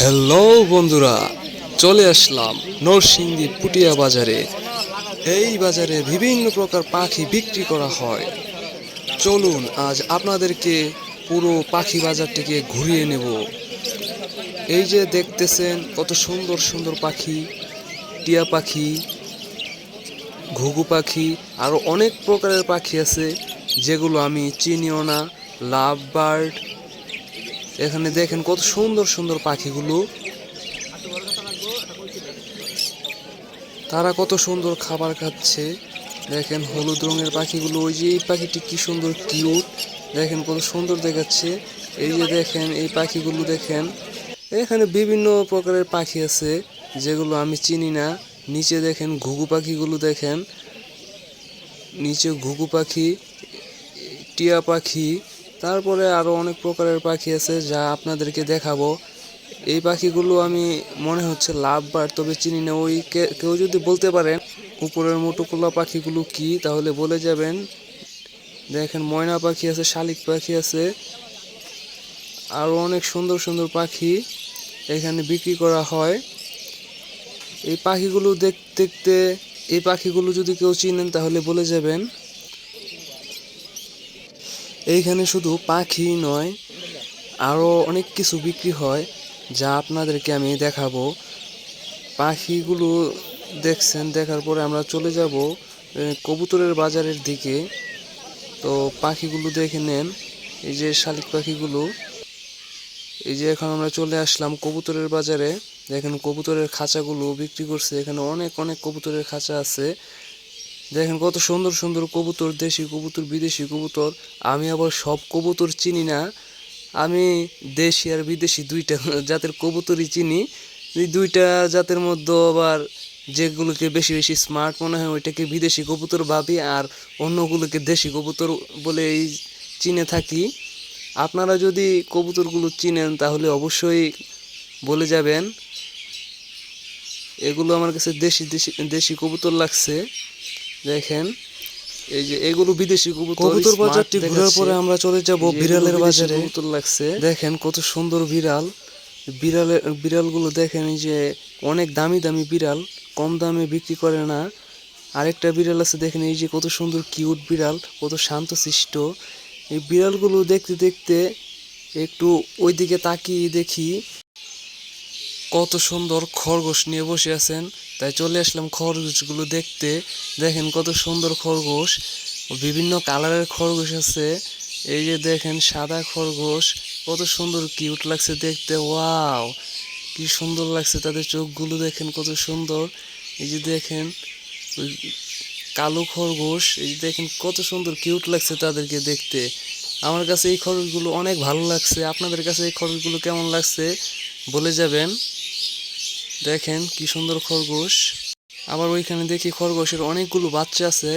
Hello বন্ধুরা। চলে আসলাম নরসিংদী পুটিয়া বাজারে। এই বাজারে বিভিন্ন প্রকার পাখি বিক্রি করা হয়। চলুন, আজ আপনাদেরকে পুরো পাখি বাজারটিকে ঘুরিয়ে নেব। এই যে দেখতেছেন, কত সুন্দর সুন্দর পাখি, টিয়া পাখি, ঘুঘু পাখি আরও অনেক প্রকারের পাখি আছে, যেগুলো আমি চিনিও না লাভ বার্ড এখানে দেখেন কত সুন্দর সুন্দর পাখিগুলো। তারা কত সুন্দর খাবার খাচ্ছে। দেখেন হলুদ রঙের পাখিগুলো, ওই যে এই পাখিটি কি সুন্দর কিউট। দেখেন কত সুন্দর দেখাচ্ছে। এই যে দেখেন, এই পাখিগুলো দেখেন। এখানে বিভিন্ন প্রকারের পাখি আছে, যেগুলো আমি চিনি না। নিচে দেখেন ঘুঘু পাখিগুলো দেখেন। নিচে ঘুঘু পাখি, টিয়া পাখি তারপরে আরও অনেক প্রকারের পাখি আছে যা আপনাদেরকে দেখাবো। এই পাখিগুলো আমি মনে হচ্ছে লাভ বার তবে চিনি না। ওই কেউ যদি বলতে পারেন উপরের মোটুকুলা পাখিগুলো কি, তাহলে বলে যাবেন। দেখেন, ময়না পাখি আছে, শালিক পাখি আছে আরও অনেক সুন্দর সুন্দর পাখি এখানে বিক্রি করা হয়। এই পাখিগুলো দেখ- দেখতে, এই পাখিগুলো যদি কেউ চিনেন, তাহলে বলে যাবেন। এইখানে শুধু পাখি নয় আরও অনেক কিছু বিক্রি হয় যা আপনাদেরকে আমি দেখাবো। পাখিগুলো দেখছেন, দেখার পরে আমরা চলে যাব কবুতরের বাজারের দিকে। তো পাখিগুলো দেখে নেন, এই যে শালিক পাখিগুলো। এই যে এখন আমরা চলে আসলাম কবুতরের বাজারে। দেখেন কবুতরের খাঁচাগুলো বিক্রি করছে, এখানে অনেক অনেক কবুতরের খাঁচা আছে। দেখেন কত সুন্দর সুন্দর কবুতর, দেশি কবুতর, বিদেশি কবুতর। আমি আবার সব কবুতর চিনি না। আমি দেশি আর বিদেশি দুইটা জাতের কবুতরই চিনি। এই দুইটা জাতের মধ্যে আবার যেগুলোকে বেশি বেশি স্মার্ট মনে হয়, ওইটাকে বিদেশি কবুতর ভাবি আর অন্যগুলোকে দেশি কবুতর বলে এই চিনে থাকি। আপনারা যদি কবুতরগুলো চিনেন, তাহলে অবশ্যই বলে যাবেন। এগুলো আমার কাছে দেশি দেশি দেশি কবুতর লাগছে। দেখেন এই যে এগুলো বিদেশি কবুতর কবুতর বাজারটি ঘোরার পরে আমরা চলে যাব বিড়ালের বাজারে। কবুতর লাগছে। দেখেন কত সুন্দর বিড়াল। বিড়ালের বিড়ালগুলো দেখেন এই যে অনেক দামি দামি বিড়াল কম দামে বিক্রি করে না। আরেকটা বিড়াল আছে দেখেন এই যে কত সুন্দর কিউট বিড়াল কত শান্তশিষ্ট এই বিড়ালগুলো দেখতে দেখতে একটু ওইদিকে তাকিয়ে দেখি কত সুন্দর খরগোশ নিয়ে বসে আছেন। তাই চলে আসলাম খরগোশগুলো দেখতে। দেখেন কত সুন্দর খরগোশ। বিভিন্ন কালারের খরগোশ আছে। এই যে দেখেন সাদা খরগোশ। কত সুন্দর কিউট লাগছে দেখতে। ওয়াও! কি সুন্দর লাগছে তাদের চোখগুলো দেখেন কত সুন্দর। এই যে দেখেন কালো খরগোশ। এই যে দেখেন কত সুন্দর কিউট লাগছে তাদেরকে দেখতে। আমার কাছে এই খরগোশগুলো অনেক ভালো লাগছে। আপনাদের কাছে এই খরগোশগুলো কেমন লাগছে বলে যাবেন। দেখেন কি সুন্দর খরগোশ। আবার ওইখানে দেখি খরগোশের অনেকগুলো বাচ্চা আছে।